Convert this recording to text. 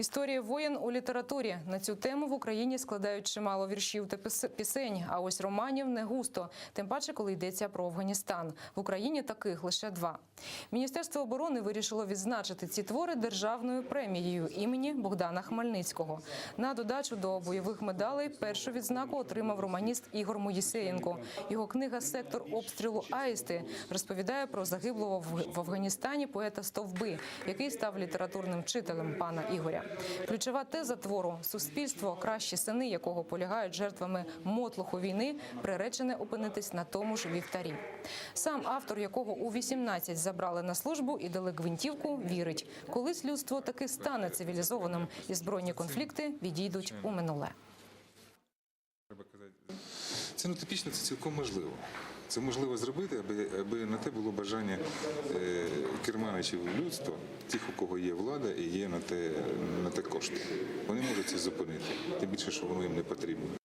Історія воєн у літературі на цю тему в Україні складають чимало віршів та пісень. А ось романів не густо. Тим паче, коли йдеться про Афганістан. В Україні таких лише два. Міністерство оборони вирішило відзначити ці твори державною премією імені Богдана Хмельницького. На додачу до бойових медалей першу відзнаку отримав романіст Ігор Моїсеєнко. Його книга Сектор обстрілу Аїсти розповідає про загиблого в Афганістані поета Стовби, який став літературним вчителем пана Ігоря. Ключова теза твору суспільство, кращі сини, якого полягають жертвами мотлуху війни, приречене опинитись на тому ж вівтарі. Сам автор, якого у 18 забрали на службу і дали гвинтівку, вірить, колись людство таки стане цивілізованим, і збройні конфлікти відійдуть у минуле. Це ну типічно, це цілком можливо. Це можливо зробити, аби, аби на те було бажання е, керманичів людства, тих, у кого є влада і є на те, на те кошти. Вони можуть це зупинити, тим більше, що воно їм не потрібно.